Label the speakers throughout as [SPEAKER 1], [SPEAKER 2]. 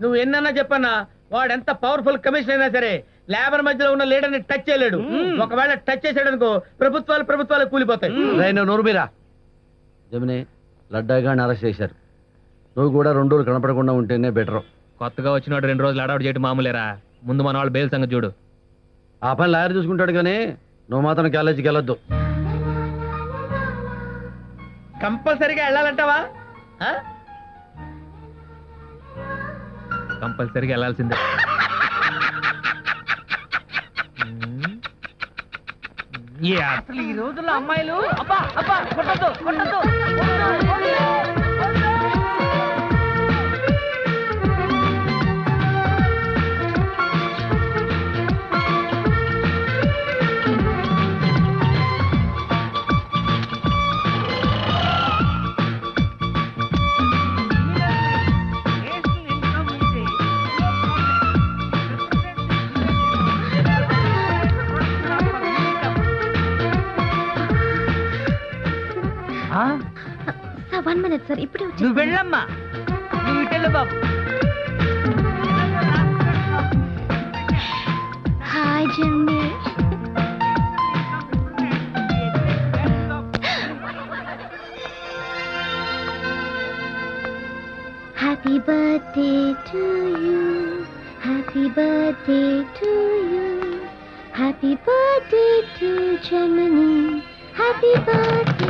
[SPEAKER 1] నువ్వు ఎన్నన్నా చెప్పన్నా వాడు ఎంత పవర్ఫుల్ కమిషన్ అయినా సరే లేబర్ మధ్యలో ఉన్న లీడర్ని టచ్ చేయలేడు. ఒకవేళ టచ్ చేసాడు అనుకో ప్రభుత్వాలు ప్రభుత్వాలు కూలిపోతాయి.
[SPEAKER 2] రైన నోరు మీరా? జమిని లడ్డాగాని అరెస్ట్ చేశారు. నువ్వు కూడా రెండు రోజులు కనపడకుండా ఉంటేనే బెటర్
[SPEAKER 3] కొత్తగా వచ్చినాడు రెండు రోజులు అడవాడు చేయడం మామూలేరా? ముందు మన వాళ్ళు బెయిల్ సంగతి చూడు.
[SPEAKER 2] ఆ పని లాయర్ చూసుకుంటాడు కానీ నువ్వు మాత్రం కాలేజీకి వెళ్ళొద్దు.
[SPEAKER 1] కంపల్సరీగా వెళ్ళాలంటావా?
[SPEAKER 3] కంపల్సరీగా వెళ్ళాల్సిందే.
[SPEAKER 1] ఈ రోజుల్లో అమ్మాయిలు అబ్బా అబ్బా కొట్టద్దు. కొట్టద్దు.
[SPEAKER 4] సార్ వన్ మినిట్ సార్ ఇప్పుడే
[SPEAKER 1] నువ్వు
[SPEAKER 4] వచ్చి
[SPEAKER 1] వెళ్ళమ్మా. నువ్వు ఇటెళ్ళు బాబు.
[SPEAKER 4] Hi Jammi happy birthday to you happy birthday to you happy birthday to Germany happy birthday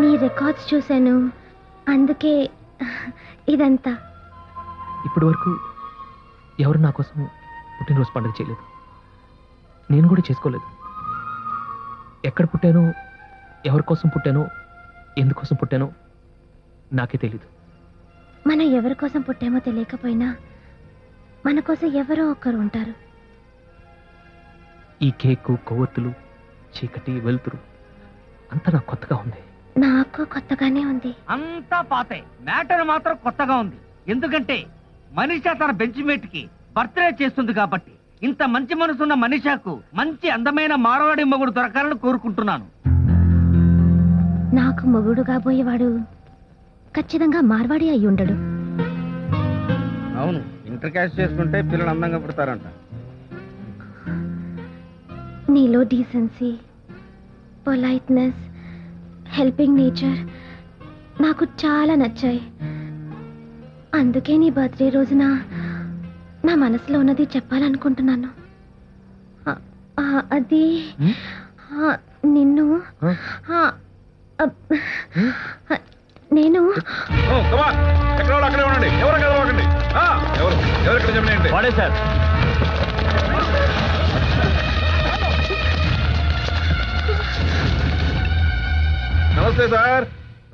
[SPEAKER 4] me records చూశాను. అందుకే ఇదంతా.
[SPEAKER 3] ఇప్పటి వరకు ఎవరు నా కోసం పుట్టినరోజు పండుగ చేయలేదు. నేను కూడా చేసుకోలేదు. ఎక్కడ పుట్టానో ఎవరి కోసం పుట్టానో ఎందుకోసం పుట్టానో నాకే తెలీదు.
[SPEAKER 4] మనం ఎవరి కోసం పుట్టామో తెలియకపోయినా మన కోసం ఎవరో ఒకరు ఉంటారు.
[SPEAKER 3] ఈ కేకు కొవ్వొత్తులు చీకటి వెలుతురు అంతా నాకు కొత్తగా ఉంది.
[SPEAKER 4] నాకు కొత్తగానే ఉంది.
[SPEAKER 1] అంతా పాతే. మ్యాటర్ మాత్రం కొత్తగా ఉంది. ఎందుకంటే మనిషా తన బెంచ్ మేట్కి బర్త్డే చేస్తుంది కాబట్టి ఇంత మంచి మనసున్న మనిషాకు మంచి అందమైన మారవాడి మొగుడు దొరకాలని కోరుకుంటున్నాను.
[SPEAKER 4] నాకు మొగుడు కాబోయేవాడు ఖచ్చితంగా మార్వాడి అయి ఉండడు.
[SPEAKER 2] అవును ఇంటర్ క్యాష్ చేసుకుంటే పిల్లలు అందంగా పుడతారంట.
[SPEAKER 4] నీలో డీసెన్సీ పొలైట్నెస్ హెల్పింగ్ నేచర్ నాకు చాలా నచ్చాయి. అందుకే నీ బర్త్డే రోజున నా మనసులో ఉన్నది చెప్పాలనుకుంటున్నాను. అది నిన్ను ఆ, అబ్, ఆ, నేను
[SPEAKER 5] ఎవరు ఎవరు? నమస్తే సార్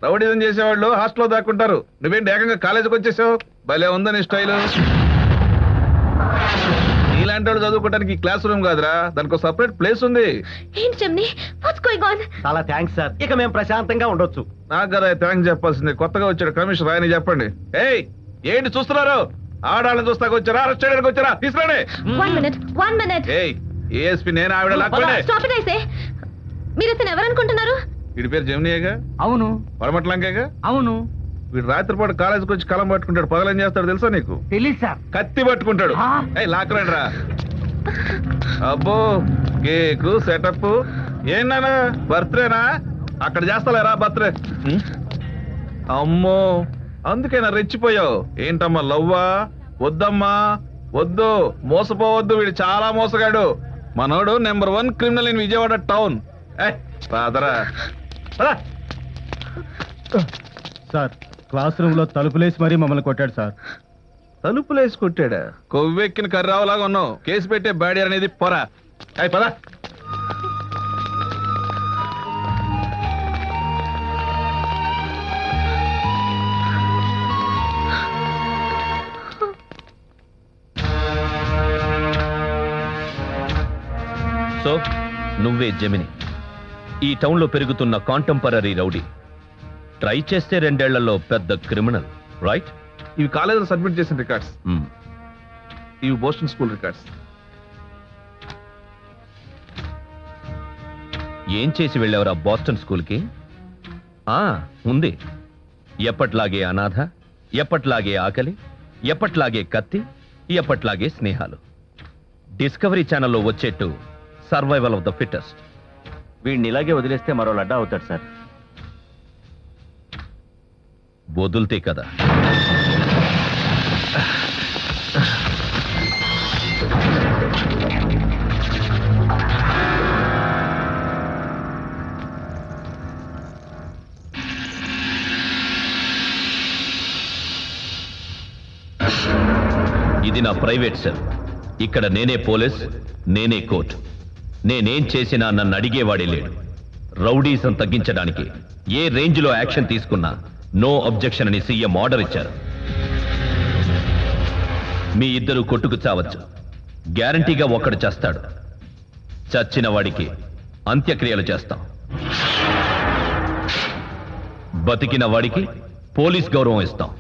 [SPEAKER 5] రౌడీజం చేసేవాళ్ళు హాస్టల్లో దాక్కుంటారు నువ్వేంటి ఏకంగా కాలేజీకి వచ్చేసావు భలే ఉందని స్టైల్ నీలాంటి వాళ్ళు చదువుకోవడానికి క్లాస్ రూమ్ కాదురా దానికి సపరేట్ ప్లేస్ ఉంది
[SPEAKER 4] ఏంటి చెమ్ని వాట్స్ గోయింగ్ ఆన్
[SPEAKER 2] చాలా థ్యాంక్స్ సార్ ఇక మేము ప్రశాంతంగా ఉండొచ్చు
[SPEAKER 5] నాకు కదా థ్యాంక్స్ చెప్పాల్సింది కొత్తగా వచ్చాడు కమిషనర్ ఆయన చెప్పండి ఏయ్ ఏంటి చూస్తున్నారు ఆడాళ్ళని చూస్తాకు వచ్చారా అరెస్ట్ చేయడానికి వచ్చారా తీసుకురండి
[SPEAKER 4] వన్ మినిట్ వన్ మినిట్
[SPEAKER 5] ఏయ్ ఏఎస్పీ నేను ఆవిడ లాక్కోండి
[SPEAKER 4] స్టాప్ ఇట్ ఐసే మీరు అతను ఎవరనుకుంటున్నారు
[SPEAKER 5] వీడి పేరు జమినియేగా?
[SPEAKER 1] అవును.
[SPEAKER 5] పడమట్లంకేగా
[SPEAKER 1] అవును.
[SPEAKER 5] వీడు రాత్రిపాటు కాలేజీకి వచ్చి కలం పట్టుకుంటాడు పగలేం చేస్తాడు తెలుసా నీకు?
[SPEAKER 1] తెలీదు సార్.
[SPEAKER 5] కత్తి పట్టుకుంటాడు? ఏయ్ రా అబ్బో కేకు సెటప్ ఏంటన్నా బర్త్డేనా? అక్కడ చేస్తాలేరా బర్త్డే? అమ్మో అందుకేనా రెచ్చిపోయావు? ఏంటమ్మా లవ్వా? వద్దమ్మా? వద్దు మోసపోవద్దు వీడు చాలా మోసగాడు. మనోడు number one criminal in Vijayawada town. ఏయ్ రాదరా. రా.
[SPEAKER 6] సార్ క్లాస్ రూమ్లో తలుపులేసి మరీ మమ్మల్ని కొట్టాడు సార్.
[SPEAKER 5] తలుపులేసి కొట్టాడా? కొవ్వెక్కిన కర్రావులాగా ఉన్నావు. కేసు పెట్టే బాడీ అనేది పొర. అయి పదా.
[SPEAKER 7] సో నువ్వే జమిని. ఈ టౌన్లో పెరుగుతున్న కాంటెంపరీ రౌడీ. ట్రై చేస్తే రెండేళ్ళలో పెద్ద క్రిమినల్ రైట్?
[SPEAKER 5] ఇవి కాలేజీలో సబ్మిట్ చేసిన రికార్డ్స్. ఇవి బోస్టన్ స్కూల్ రికార్డ్స్.
[SPEAKER 7] ఏం చేసి వెళ్ళేవరా బాస్టన్ స్కూల్కి? ఆ ఉంది. ఎప్పట్లాగే అనాథ ఎప్పట్లాగే ఆకలి ఎప్పట్లాగే కత్తి ఎప్పట్లాగే స్నేహాలు. డిస్కవరీ ఛానల్లో వచ్చేట్టు సర్వైవల్ ఆఫ్ ద ఫిట్టెస్ట్.
[SPEAKER 8] వీడిని ఇలాగే వదిలేస్తే మరో లడ్డా అవుతాడు సార్.
[SPEAKER 7] వదులుతే కదా. ఇది నా ప్రైవేట్ సెల్. ఇక్కడ నేనే పోలీస్ నేనే కోర్టు. నేనేం చేసినా నన్ను అడిగేవాడే లేడు. రౌడీసం తగ్గించడానికి ఏ రేంజ్లో యాక్షన్ తీసుకున్నా నో అబ్జెక్షన్ అని సీఎం ఆర్డర్ ఇచ్చారు. మీ ఇద్దరు కొట్టుకు చావచ్చు. గ్యారంటీగా ఒక్కడు చేస్తాడు. చచ్చిన వాడికి అంత్యక్రియలు చేస్తాం. బతికిన వాడికి పోలీస్ గౌరవం ఇస్తాం.